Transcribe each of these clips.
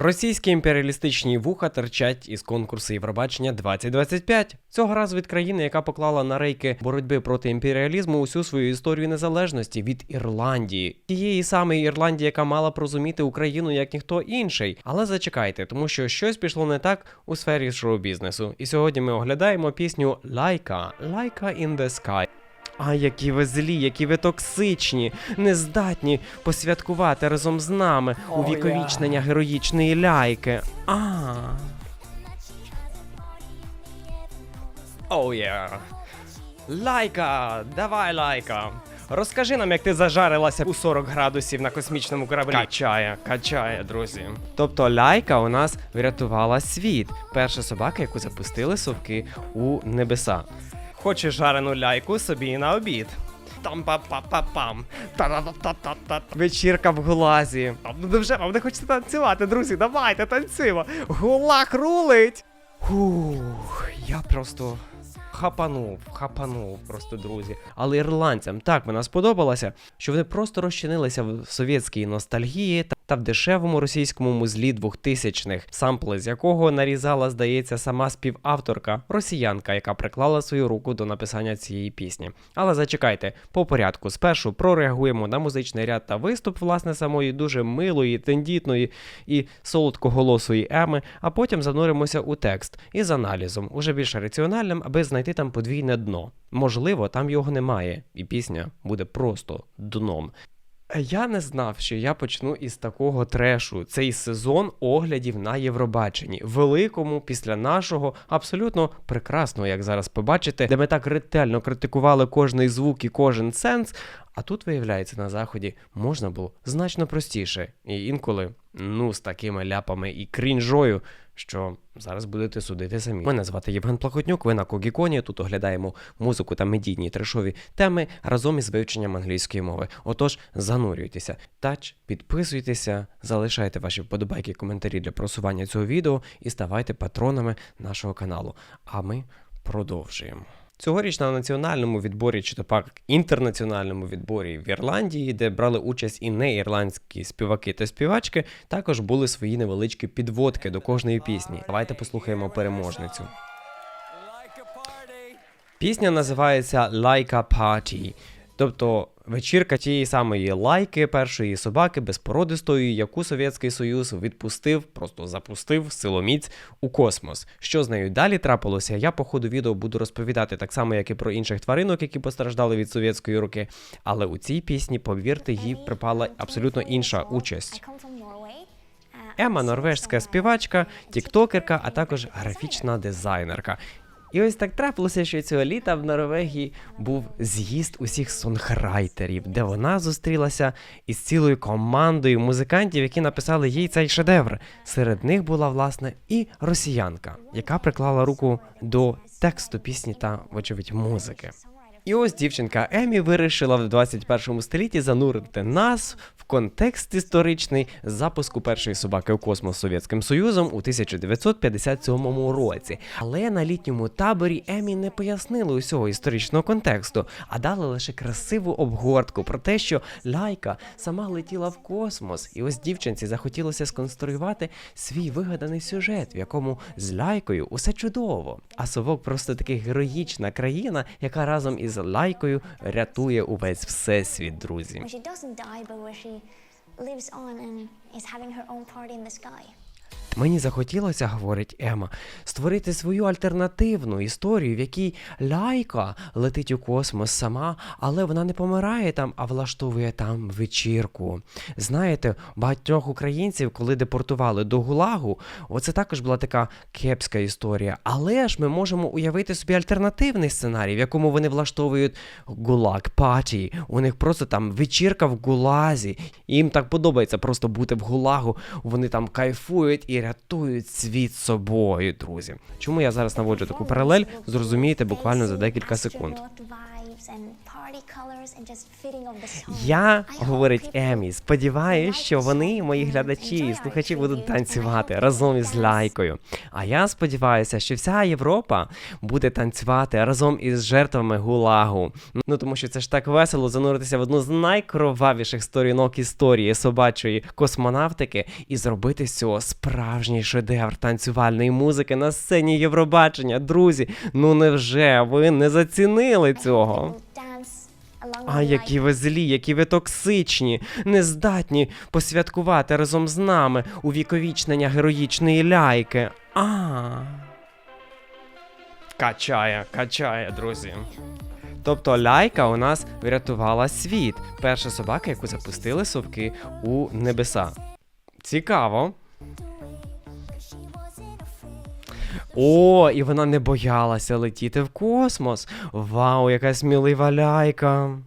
Російські імперіалістичні вуха терчать із конкурсу Євробачення 2025. Цього разу від країни, яка поклала на рейки боротьби проти імперіалізму усю свою історію незалежності від Ірландії, тієї самої Ірландії, яка мала б розуміти Україну як ніхто інший. Але зачекайте, тому що щось пішло не так у сфері шоу-бізнесу. І сьогодні ми оглядаємо пісню Лайка Лайка in the Sky. А які ви злі, які ви токсичні, нездатні посвяткувати разом з нами О, увіковічнення героїчної ляйки. А. Оу є. Лайка, давай лайка. Розкажи нам, як ти зажарилася у 40 градусів на космічному кораблі. Качає, качає, друзі. Тобто ляйка у нас врятувала світ. Перша собака, яку запустили совки у небеса. Хочеш жарену ляйку собі на обід. там па па па пам та та та та та Вечірка в глазі. Ну вже вам не хочете танцювати, друзі? Давайте танцюємо. Гулак рулить. Фух, я просто хапанув, хапанув просто, друзі. Але ірландцям так вона сподобалася, що вони просто розчинилися в совєтській ностальгії та- в дешевому російському музлі 2000-х, сампли з якого нарізала, здається, сама співавторка, росіянка, яка приклала свою руку до написання цієї пісні. Але зачекайте, по порядку. Спершу прореагуємо на музичний ряд та виступ, власне, самої дуже милої, тендітної і солодкоголосої Еми, а потім зануримося у текст із аналізом, уже більш раціональним, аби знайти там подвійне дно. Можливо, там його немає, і пісня буде просто дном. Я не знав, що я почну із такого трешу. Цей сезон оглядів на Євробаченні, великому після нашого абсолютно прекрасного, як зараз побачите, де ми так ретельно критикували кожний звук і кожен сенс. А тут, виявляється, на заході можна було значно простіше. І інколи, ну, з такими ляпами і крінжою, що зараз будете судити самі. Мене звати Євген Плахотнюк, ви на Когіконі. Тут оглядаємо музику та медійні трешові теми разом із вивченням англійської мови. Отож, занурюйтеся, тач, підписуйтеся, залишайте ваші вподобайки, коментарі для просування цього відео і ставайте патронами нашого каналу. А ми продовжуємо. Цьогоріч на національному відборі, чи то пак інтернаціональному відборі в Ірландії, де брали участь і неірландські співаки та співачки, також були свої невеличкі підводки до кожної пісні. Давайте послухаємо переможницю. Пісня називається Like a Party, тобто вечірка тієї самої лайки, першої собаки безпородистої, яку Совєтський Союз відпустив, просто запустив силоміць у космос. Що з нею далі трапилося, я по ходу відео буду розповідати так само, як і про інших тваринок, які постраждали від совєтської руки. Але у цій пісні, повірте, їй припала абсолютно інша участь. Ема норвежська співачка, тіктокерка, а також графічна дизайнерка. І ось так трапилося, що цього літа в Норвегії був з'їзд усіх сонграйтерів, де вона зустрілася із цілою командою музикантів, які написали їй цей шедевр. Серед них була власне і росіянка, яка приклала руку до тексту пісні та, вочевидь, музики. І ось дівчинка Емі вирішила в 21 столітті занурити нас в контекст історичний запуску першої собаки у космос Совєтським Союзом у 1957 році. Але на літньому таборі Емі не пояснили усього історичного контексту, а дали лише красиву обгортку про те, що лайка сама летіла в космос, і ось дівчинці захотілося сконструювати свій вигаданий сюжет, в якому з лайкою усе чудово. А совок просто таки героїчна країна, яка разом із лайкою рятує увесь всесвіт, друзі. Мені захотілося, говорить Ема, створити свою альтернативну історію, в якій лайка летить у космос сама, але вона не помирає там, а влаштовує там вечірку. Знаєте, багатьох українців, коли депортували до Гулагу, оце також була така кепська історія. Але ж ми можемо уявити собі альтернативний сценарій, в якому вони влаштовують гулаг паті. У них просто там вечірка в гулазі. Їм так подобається просто бути в гулагу. Вони там кайфують і рятують світ собою, друзі. Чому я зараз наводжу таку паралель? Зрозумієте буквально за декілька секунд. Я, говорить Емі, сподіваюся, що вони, мої глядачі і слухачі, будуть танцювати разом із лайкою. А я сподіваюся, що вся Європа буде танцювати разом із жертвами гулагу. Ну тому що це ж так весело зануритися в одну з найкровавіших сторінок історії собачої космонавтики і зробити з цього справжній шедевр танцювальної музики на сцені Євробачення. Друзі, ну невже ви не зацінили цього? А які ви злі, які ви токсичні, не здатні посвяткувати разом з нами увіковічнення героїчної ляйки. А. Качає, качає, друзі. Тобто ляйка у нас врятувала світ. Перша собака, яку запустили совки у небеса. Цікаво. О, і вона не боялася летіти в космос. Вау, яка смілива ляйка.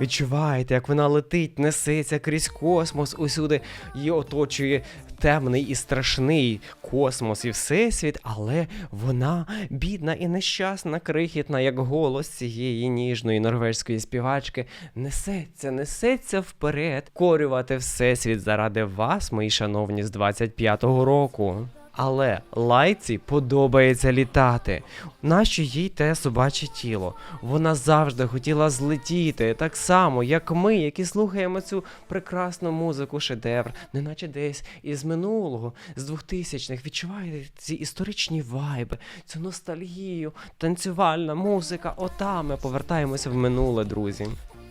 Відчуваєте, як вона летить, несеться крізь космос, усюди її оточує темний і страшний космос і всесвіт, але вона бідна і нещасна, крихітна, як голос цієї ніжної норвезької співачки, несеться, несеться вперед, корювати всесвіт заради вас, мої шановні, з 25-го року. Але лайці подобається літати. Нащо їй те собаче тіло? Вона завжди хотіла злетіти, так само, як ми, які слухаємо цю прекрасну музику, шедевр, неначе десь із минулого, з 2000-х. Відчуваєте ці історичні вайби, цю ностальгію, танцювальна музика. Ота ми повертаємося в минуле, друзі.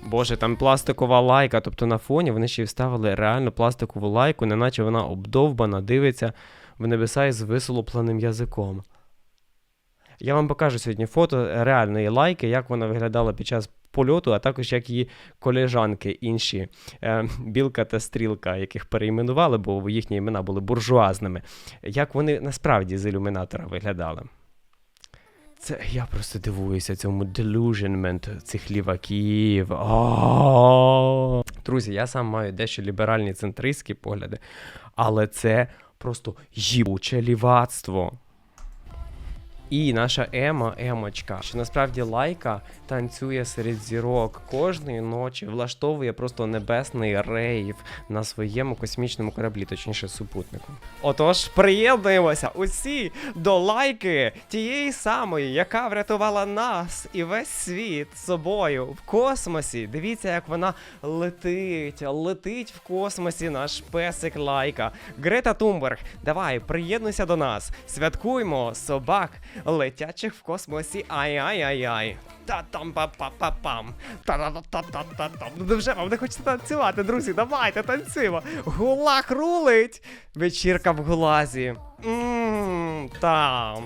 Боже, там пластикова лайка, тобто на фоні вони ще й вставили реально пластикову лайку, неначе вона обдовбана, дивиться в небеса із висолопленим язиком. Я вам покажу сьогодні фото реальної лайки, як вона виглядала під час польоту, а також як її колежанки інші, е, білка та стрілка, яких перейменували, бо їхні імена були буржуазними. Як вони насправді з ілюмінатора виглядали. Це я просто дивуюся цьому delusionment цих ліваків. Друзі, я сам маю дещо ліберальні центристські погляди, але це просто їбуче лівацтво. І наша Ема, Емочка, що насправді лайка танцює серед зірок кожної ночі, влаштовує просто небесний рейв на своєму космічному кораблі, точніше супутнику. Отож, приєднуємося усі до лайки тієї самої, яка врятувала нас і весь світ собою в космосі. Дивіться, як вона летить, летить в космосі наш песик лайка. Грета Тумберг, давай, приєднуйся до нас. Святкуймо собак летячих в космосі. Ай-ай-ай-ай. Та-там па па па пам Та-та-та-та-та-там. Ну вже вам не хочеться танцювати, друзі. Давайте танцюємо. Гулаг рулить. Вечірка в гулазі. Ммм, там.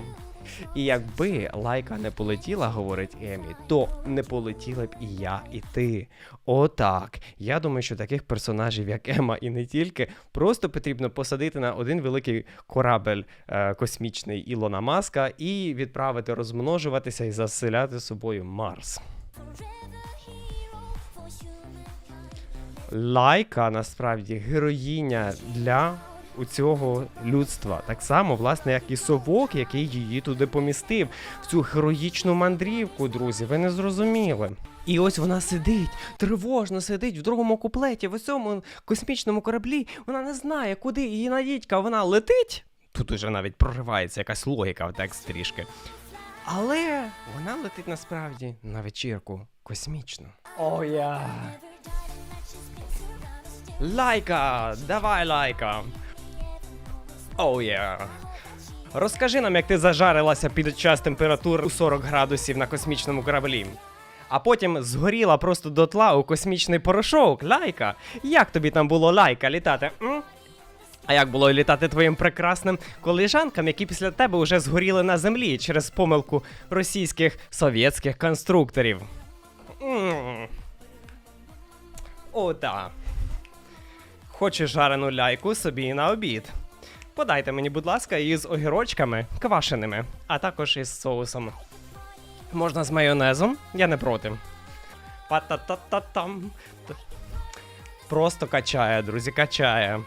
І якби лайка не полетіла, говорить Емі, то не полетіли б і я, і ти. Отак. Я думаю, що таких персонажів, як Ема, і не тільки, просто потрібно посадити на один великий корабель е, космічний Ілона Маска і відправити розмножуватися і заселяти собою Марс. Лайка насправді героїня для у цього людства. Так само, власне, як і совок, який її туди помістив, в цю героїчну мандрівку, друзі. Ви не зрозуміли. І ось вона сидить, тривожно сидить в другому куплеті, в цьому космічному кораблі. Вона не знає, куди її надітька, вона летить. Тут уже навіть проривається якась логіка в текст трішки. Але вона летить насправді на вечірку космічну. О, я. Лайка! Давай лайка! Оу є. Розкажи нам, як ти зажарилася під час температур у 40 градусів на космічному кораблі. А потім згоріла просто дотла у космічний порошок. Лайка. Як тобі там було лайка літати? М? А як було літати твоїм прекрасним колежанкам, які після тебе вже згоріли на землі через помилку російських совєтських конструкторів? Так. Хочеш жарену ляйку собі на обід. Подайте мені, будь ласка, її з огірочками квашеними, а також із соусом. Можна з майонезом, я не проти. Па-та-та-та-там. Просто качає, друзі, качає.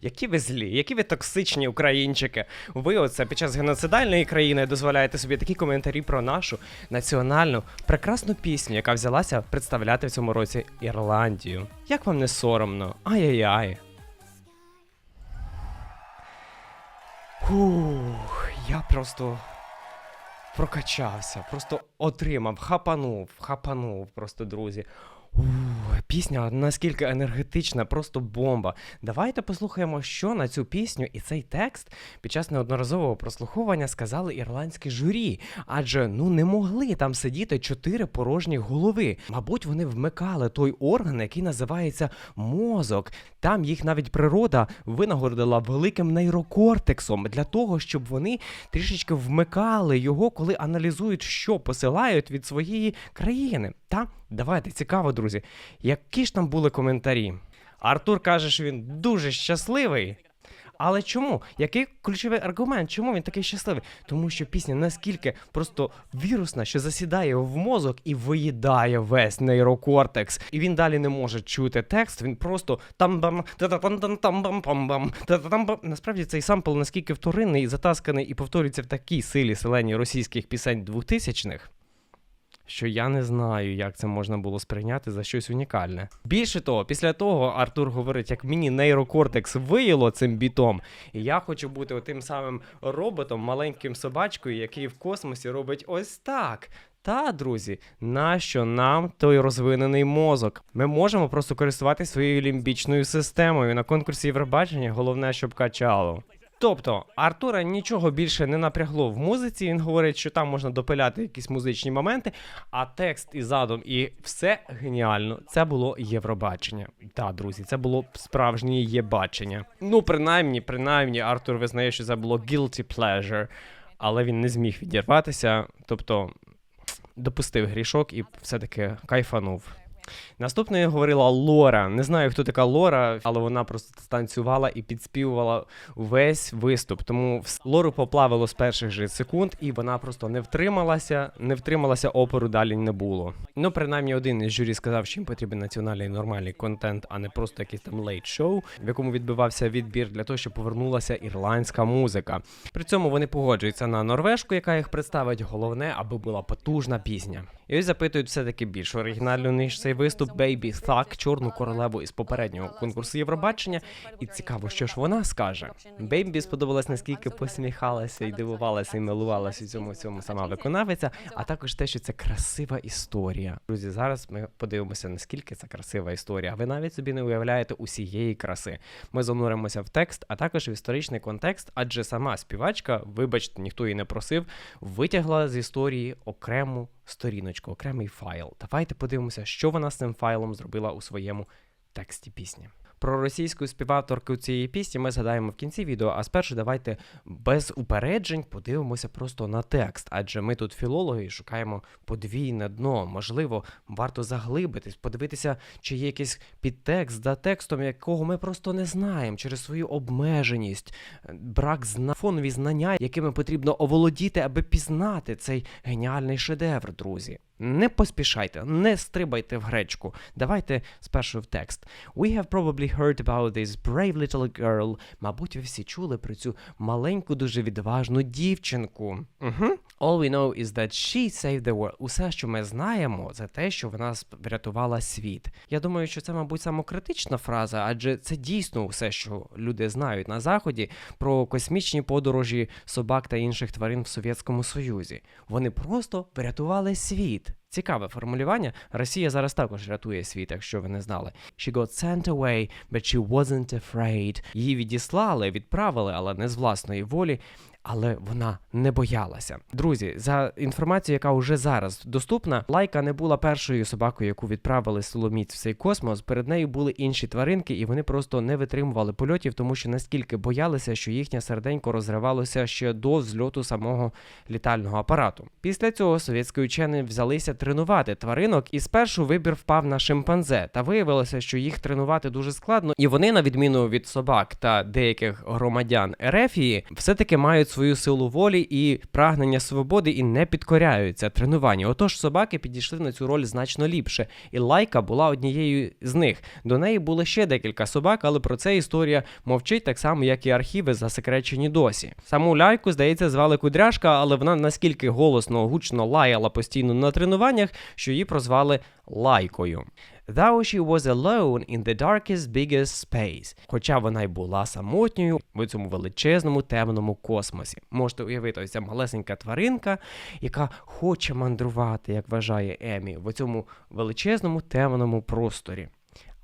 Які ви злі, які ви токсичні українчики. Ви оце під час геноцидальної країни дозволяєте собі такі коментарі про нашу національну прекрасну пісню, яка взялася представляти в цьому році Ірландію. Як вам не соромно? Ай-яй-яй. Фух, я просто прокачався, просто отримав, хапанув, хапанув просто, друзі. Пісня наскільки енергетична, просто бомба. Давайте послухаємо, що на цю пісню і цей текст під час неодноразового прослуховування сказали ірландські журі. Адже ну не могли там сидіти чотири порожні голови. Мабуть, вони вмикали той орган, який називається мозок. Там їх навіть природа винагородила великим нейрокортексом для того, щоб вони трішечки вмикали його, коли аналізують, що посилають від своєї країни. Та давайте цікаво, друзі. Які ж там були коментарі? Артур каже, що він дуже щасливий. Але чому? Який ключовий аргумент? Чому він такий щасливий? Тому що пісня наскільки просто вірусна, що засідає в мозок і виїдає весь нейрокортекс. І він далі не може чути текст. Він просто там-бам, та-та-там-там-там-бам-пам-бам, та-та-там-бам. Насправді цей сампл наскільки вторинний, затасканий і повторюється в такій силі селені російських пісень 2000-х, що я не знаю, як це можна було сприйняти за щось унікальне. Більше того, після того Артур говорить, як мені нейрокортекс виїло цим бітом, і я хочу бути тим самим роботом, маленьким собачкою, який в космосі робить ось так. Та, друзі, нащо нам той розвинений мозок? Ми можемо просто користуватися своєю лімбічною системою на конкурсі Євробачення, головне, щоб качало. Тобто Артура нічого більше не напрягло в музиці. Він говорить, що там можна допиляти якісь музичні моменти, а текст і задум, і все геніально. Це було Євробачення. Так, друзі, це було справжнє єбачення. Ну, принаймні, принаймні, Артур визнає, що це було guilty pleasure, але він не зміг відірватися. Тобто допустив грішок і все-таки кайфанув. Наступною говорила Лора. Не знаю, хто така Лора, але вона просто станцювала і підспівувала весь виступ. Тому Лору поплавило з перших же секунд, і вона просто не втрималася, не втрималася, опору далі не було. Ну, принаймні, один із журі сказав, що їм потрібен національний нормальний контент, а не просто якийсь там лейт-шоу, в якому відбивався відбір для того, щоб повернулася ірландська музика. При цьому вони погоджуються на норвежку, яка їх представить. Головне, аби була потужна пісня. І ось запитують все-таки більш оригінально, ніж цей виступ Baby Thug, чорну королеву із попереднього конкурсу Євробачення. І цікаво, що ж вона скаже. Бейбі сподобалось, наскільки посміхалася і дивувалася і милувалася цьому цьому сама виконавиця, а також те, що це красива історія. Друзі, зараз ми подивимося, наскільки це красива історія. Ви навіть собі не уявляєте усієї краси. Ми зануримося в текст, а також в історичний контекст, адже сама співачка, вибачте, ніхто її не просив, витягла з історії окрему сторіночку, окремий файл. Давайте подивимося, що вона з цим файлом зробила у своєму тексті пісні. Про російську співавторку цієї пісні ми згадаємо в кінці відео, а спершу давайте без упереджень подивимося просто на текст, адже ми тут філологи шукаємо подвійне дно. Можливо, варто заглибитись, подивитися, чи є якийсь підтекст за текстом, якого ми просто не знаємо через свою обмеженість, брак зна... фонові знання, якими потрібно оволодіти, аби пізнати цей геніальний шедевр, друзі. Не поспішайте, не стрибайте в гречку. Давайте спершу в текст. We have probably heard about this brave little girl. Мабуть, ви всі чули про цю маленьку, дуже відважну дівчинку. Угу. All we know is that she saved the world. Усе, що ми знаємо, це те, що вона врятувала світ. Я думаю, що це, мабуть, самокритична фраза, адже це дійсно усе, що люди знають на заході про космічні подорожі собак та інших тварин в Совєтському Союзі. Вони просто врятували світ. Цікаве формулювання. Росія зараз також рятує світ, якщо ви не знали. She got sent away, but she wasn't afraid. Її відіслали, відправили, але не з власної волі. Але вона не боялася. Друзі, за інформацією, яка вже зараз доступна, лайка не була першою собакою, яку відправили Соломіць в цей космос. Перед нею були інші тваринки, і вони просто не витримували польотів, тому що настільки боялися, що їхнє серденько розривалося ще до взльоту самого літального апарату. Після цього совєтські учені взялися тренувати тваринок, і спершу вибір впав на шимпанзе. Та виявилося, що їх тренувати дуже складно, і вони, на відміну від собак та деяких громадян Ерефії, все-таки мають свою силу волі і прагнення свободи і не підкоряються тренуванню. Отож, собаки підійшли на цю роль значно ліпше, і лайка була однією з них. До неї було ще декілька собак, але про це історія мовчить так само, як і архіви засекречені досі. Саму лайку, здається, звали Кудряшка, але вона наскільки голосно, гучно лаяла постійно на тренуваннях, що її прозвали лайкою. Though she was alone in the darkest, biggest space. Хоча вона й була самотньою в цьому величезному темному космосі. Можете уявити, ось ця малесенька тваринка, яка хоче мандрувати, як вважає Емі, в цьому величезному темному просторі.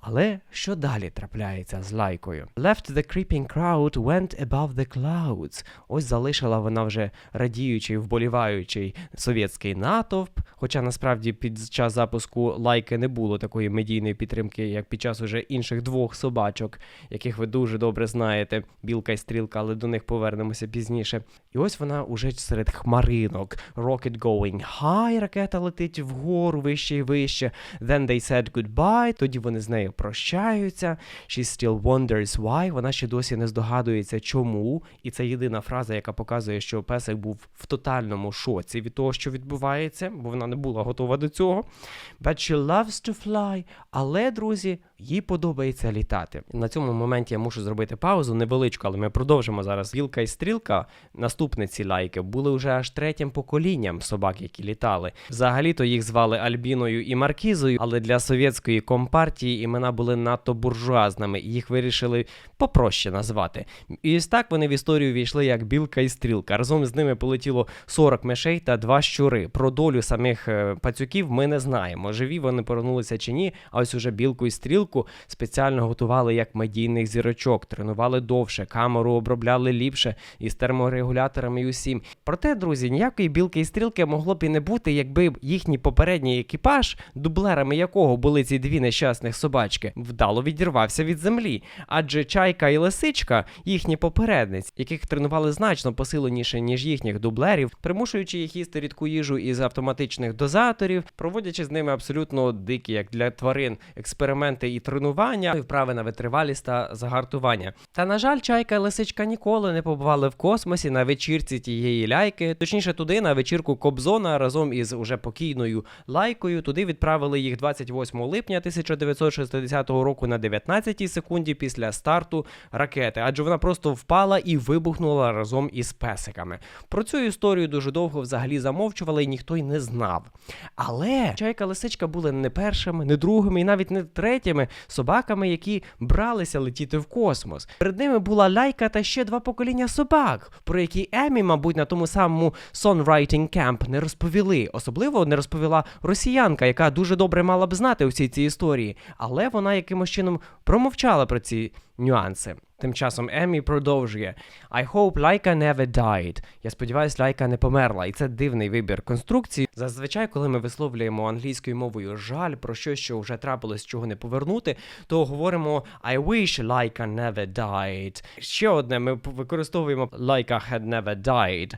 Але що далі трапляється з лайкою? Left the creeping crowd went above the clouds. Ось залишила вона вже радіючий, вболіваючий совєтський натовп. Хоча насправді під час запуску лайки не було такої медійної підтримки, як під час уже інших двох собачок, яких ви дуже добре знаєте, білка і стрілка, але до них повернемося пізніше. І ось вона уже серед хмаринок. Rocket going high, ракета летить вгору, вище і вище. Then they said goodbye, тоді вони з нею прощаються. She still wonders why. Вона ще досі не здогадується, чому. І це єдина фраза, яка показує, що песик був в тотальному шоці від того, що відбувається, бо вона не була готова до цього. But she loves to fly. Але, друзі, їй подобається літати. На цьому моменті я мушу зробити паузу невеличку, але ми продовжимо зараз. Білка і стрілка, наступниці лайки, були вже аж третім поколінням собак, які літали. Взагалі-то їх звали Альбіною і Маркізою, але для совєтської компартії імена були надто буржуазними, і їх вирішили попроще назвати. І ось так вони в історію війшли як білка і стрілка. Разом з ними полетіло 40 мишей та два щури. Про долю самих е, пацюків ми не знаємо. Живі вони повернулися чи ні. А ось уже білку і стрілку спеціально готували як медійних зірочок, тренували довше, камеру обробляли ліпше із терморегуляторами і усім. Проте, друзі, ніякої білки і стрілки могло б і не бути, якби їхній попередній екіпаж, дублерами якого були ці дві нещасних собачки, вдало відірвався від землі. Адже чайка і лисичка, їхні попередниць, яких тренували значно посиленіше, ніж їхніх дублерів, примушуючи їх їсти рідку їжу із автоматичних дозаторів, проводячи з ними абсолютно дикі, як для тварин, експерименти тренування, вправи на витривалість та загартування. Та на жаль, чайка і лисичка ніколи не побували в космосі на вечірці тієї ляйки, точніше туди на вечірку Кобзона разом із уже покійною лайкою. Туди відправили їх 28 липня 1960 року на 19 секунді після старту ракети, адже вона просто впала і вибухнула разом із песиками. Про цю історію дуже довго взагалі замовчували, і ніхто й не знав. Але чайка лисичка були не першими, не другими і навіть не третіми собаками, які бралися летіти в космос. Перед ними була ляйка та ще два покоління собак, про які Емі, мабуть, на тому самому Songwriting Camp не розповіли. Особливо не розповіла росіянка, яка дуже добре мала б знати усі ці історії, але вона якимось чином промовчала про ці нюанси. Тим часом Емі продовжує I hope Laika never died. Я сподіваюся, Лайка не померла, і це дивний вибір конструкції. Зазвичай, коли ми висловлюємо англійською мовою жаль про щось, що вже трапилось, чого не повернути, то говоримо I wish Laika never died. Ще одне, ми використовуємо Laika had never died,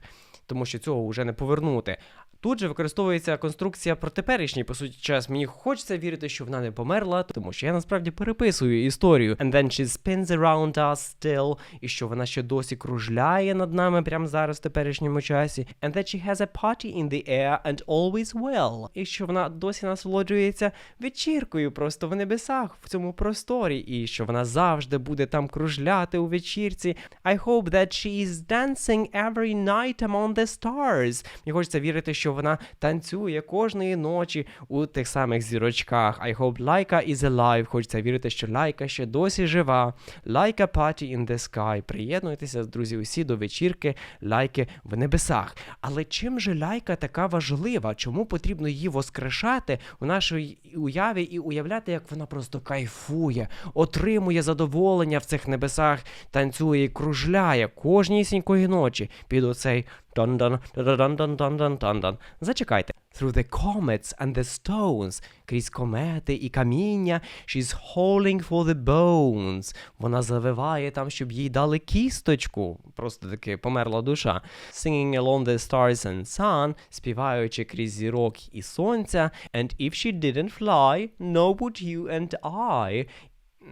тому що цього вже не повернути. Тут же використовується конструкція про теперішній, по суті, час. Мені хочеться вірити, що вона не померла, тому що я насправді переписую історію. And then she spins around us still, і що вона ще досі кружляє над нами прямо зараз в теперішньому часі. And that she has a party in the air and always will. І що вона досі насолоджується вечіркою просто в небесах, в цьому просторі, і що вона завжди буде там кружляти у вечірці. I hope that she is dancing every night among the stars. Мені хочеться вірити, що вона танцює кожної ночі у тих самих зірочках. I hope Laika is alive. Хочеться вірити, що Лайка ще досі жива. Laika party in the sky. Приєднуйтеся, друзі, усі до вечірки лайки в небесах. Але чим же лайка така важлива? Чому потрібно її воскрешати у нашій уяві і уявляти, як вона просто кайфує, отримує задоволення в цих небесах, танцює і кружляє кожнісінької ночі під оцей Дон-дон, дон-дон-дон-дон-дон-дон. Зачекайте. Through the comets and the stones. Крізь комети і каміння. She's hauling for the bones. Вона завиває там, щоб їй дали кісточку. Просто таки померла душа. Singing along the stars and sun. Співаючи крізь зірок і сонця. And if she didn't fly, no would you and I.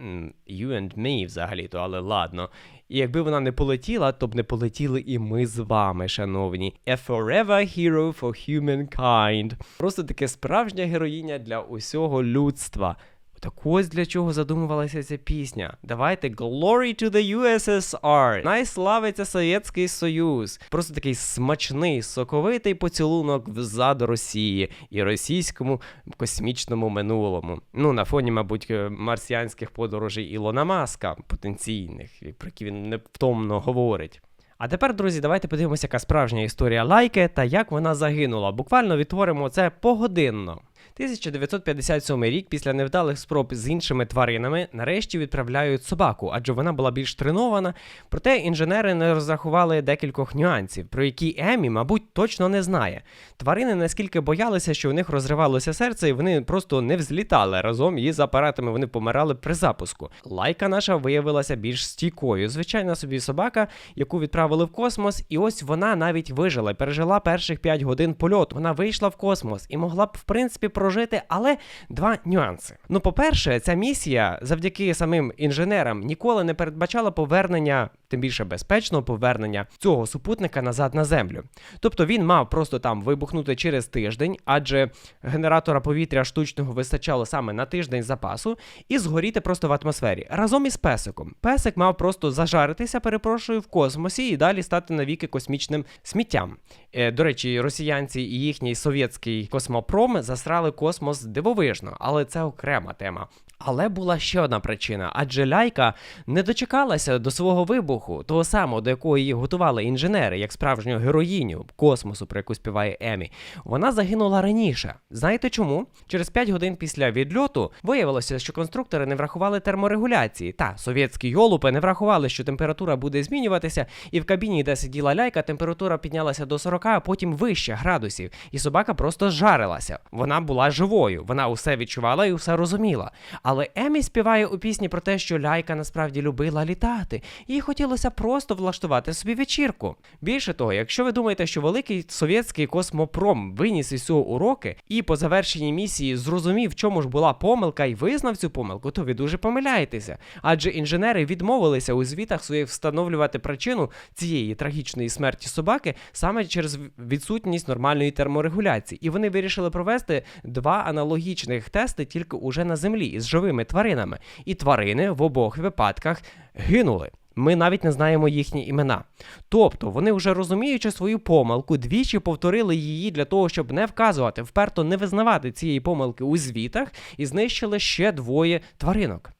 М, You and me взагалі-то, але ладно. І якби вона не полетіла, то б не полетіли і ми з вами, шановні. A forever hero for humankind. Просто таке справжня героїня для усього людства. Так ось для чого задумувалася ця пісня. Давайте Glory to the USSR. Найславиться Совєтський Союз. Просто такий смачний, соковитий поцілунок взаду Росії і російському космічному минулому. Ну, на фоні, мабуть, е, марсіанських подорожей Ілона Маска, потенційних, про які він невтомно говорить. А тепер, друзі, давайте подивимося, яка справжня історія лайки та як вона загинула. Буквально відтворимо це погодинно. 1957 рік після невдалих спроб з іншими тваринами нарешті відправляють собаку, адже вона була більш тренована. Проте інженери не розрахували декількох нюансів, про які Емі, мабуть, точно не знає. Тварини наскільки боялися, що в них розривалося серце, і вони просто не взлітали разом із апаратами. Вони помирали при запуску. Лайка наша виявилася більш стійкою. Звичайна собі собака, яку відправили в космос, і ось вона навіть вижила, пережила перших 5 годин польоту. Вона вийшла в космос і могла б, в принципі, прожити, але два нюанси. Ну, по-перше, ця місія завдяки самим інженерам ніколи не передбачала повернення, тим більше безпечного повернення цього супутника назад на землю. Тобто він мав просто там вибухнути через тиждень, адже генератора повітря штучного вистачало саме на тиждень запасу, і згоріти просто в атмосфері разом із песиком. Песик мав просто зажаритися, перепрошую, в космосі і далі стати навіки космічним сміттям. Е, до речі, росіянці і їхній совєтський космопром засрали космос дивовижно, але це окрема тема. Але була ще одна причина, адже ляйка не дочекалася до свого вибуху, того самого, до якого її готували інженери, як справжню героїню космосу, про яку співає Емі. Вона загинула раніше. Знаєте чому? Через 5 годин після відльоту виявилося, що конструктори не врахували терморегуляції. Та совєтські йолупи не врахували, що температура буде змінюватися, і в кабіні, де сиділа ляйка, температура піднялася до 40, а потім вище градусів. І собака просто жарилася. Вона була живою, вона усе відчувала і усе розуміла. Але Емі співає у пісні про те, що ляйка насправді любила літати, їй хотілося просто влаштувати собі вечірку. Більше того, якщо ви думаєте, що великий совєтський космопром виніс із цього уроки і по завершенні місії зрозумів, в чому ж була помилка і визнав цю помилку, то ви дуже помиляєтеся. Адже інженери відмовилися у звітах своїх встановлювати причину цієї трагічної смерті собаки саме через відсутність нормальної терморегуляції. І вони вирішили провести два аналогічних тести тільки уже на землі із живими тваринами. І тварини в обох випадках гинули. Ми навіть не знаємо їхні імена. Тобто вони вже розуміючи свою помилку, двічі повторили її для того, щоб не вказувати, вперто не визнавати цієї помилки у звітах і знищили ще двоє тваринок.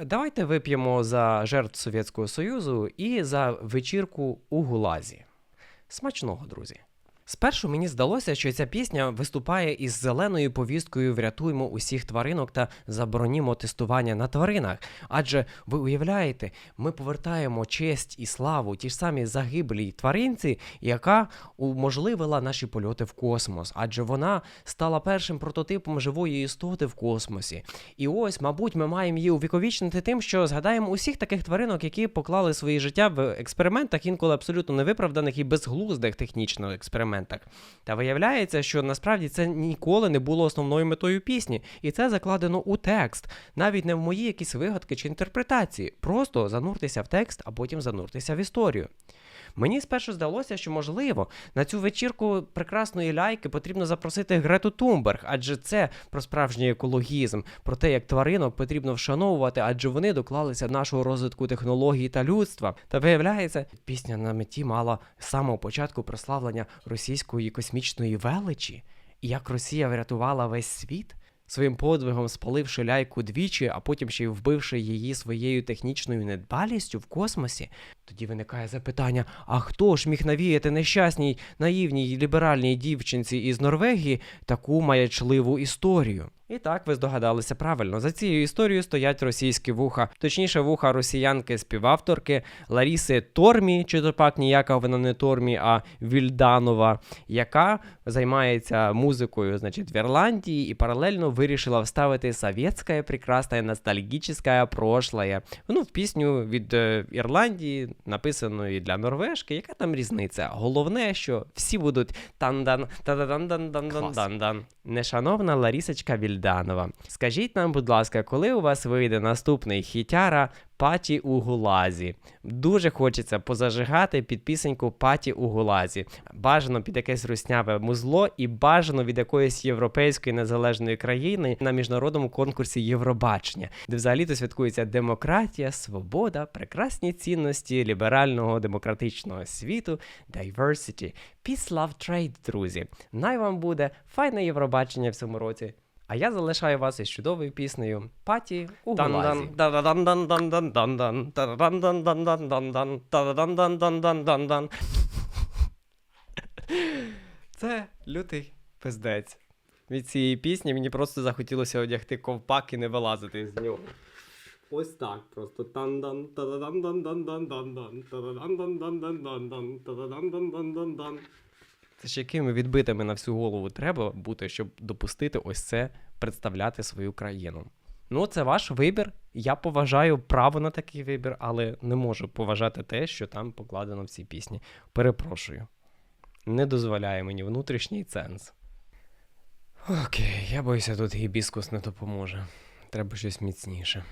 Е, Давайте вип'ємо за жертв Совєтського Союзу і за вечірку у Гулазі. Смачного, друзі! Спершу мені здалося, що ця пісня виступає із зеленою повісткою Врятуймо усіх тваринок та заборонімо тестування на тваринах. Адже ви уявляєте, ми повертаємо честь і славу ті ж самі загиблій тваринці, яка уможливила наші польоти в космос, адже вона стала першим прототипом живої істоти в космосі. І ось, мабуть, ми маємо її увіковічнити тим, що згадаємо усіх таких тваринок, які поклали своє життя в експериментах, інколи абсолютно невиправданих і безглуздих технічно експериментах. Та виявляється, що насправді це ніколи не було основною метою пісні, і це закладено у текст, навіть не в мої якісь вигадки чи інтерпретації. Просто зануртеся в текст, а потім зануртеся в історію. Мені спершу здалося, що можливо на цю вечірку прекрасної ляйки потрібно запросити Грету Тумберг, адже це про справжній екологізм, про те, як тваринок потрібно вшановувати, адже вони доклалися нашого розвитку технологій та людства. Та виявляється, пісня на меті мала з самого початку прославлення російської космічної величі, і як Росія врятувала весь світ. Своїм подвигом спаливши ляйку двічі, а потім ще й вбивши її своєю технічною недбалістю в космосі, тоді виникає запитання: а хто ж міг навіяти нещасній, наївній ліберальній дівчинці із Норвегії таку маячливу історію? І так ви здогадалися правильно. За цією історією стоять російські вуха, точніше, вуха росіянки-співавторки Ларіси Тормі, чи то пак ніяка вона не Тормі, а Вільданова, яка займається музикою, значить, в Ірландії, і паралельно вирішила вставити совєтське прекрасне ностальгічне прошлое. Ну, в пісню від е, Ірландії написаної для норвежки, яка там різниця? Головне, що всі будуть тандан тададан дан дан дан дан дан Нешановна Ларісочка Вільданова, скажіть нам, будь ласка, коли у вас вийде наступний хітяра Паті у Гулазі? Дуже хочеться позажигати під пісеньку Паті у Гулазі. Бажано під якесь русняве музло і бажано від якоїсь європейської незалежної країни на міжнародному конкурсі Євробачення, де взагалі-то святкується демократія, свобода, прекрасні цінності ліберального демократичного світу, diversity, peace, love, trade, друзі. Най вам буде файне Євробачення в цьому році. А я залишаю вас із чудовою піснею Паті у Гулазі. Це лютий пиздець. Від цієї пісні мені просто захотілося одягти ковпак і не вилазити з нього. Ось так просто тандан тададан дан дан дан дан дан тададан дан дан дан дан дан тададан дан дан дан дан Це ж якими відбитими на всю голову треба бути, щоб допустити ось це представляти свою країну. Ну, це ваш вибір. Я поважаю право на такий вибір, але не можу поважати те, що там покладено в цій пісні. Перепрошую. Не дозволяє мені внутрішній ценз. Окей, я боюся, тут гібіскус не допоможе. Треба щось міцніше.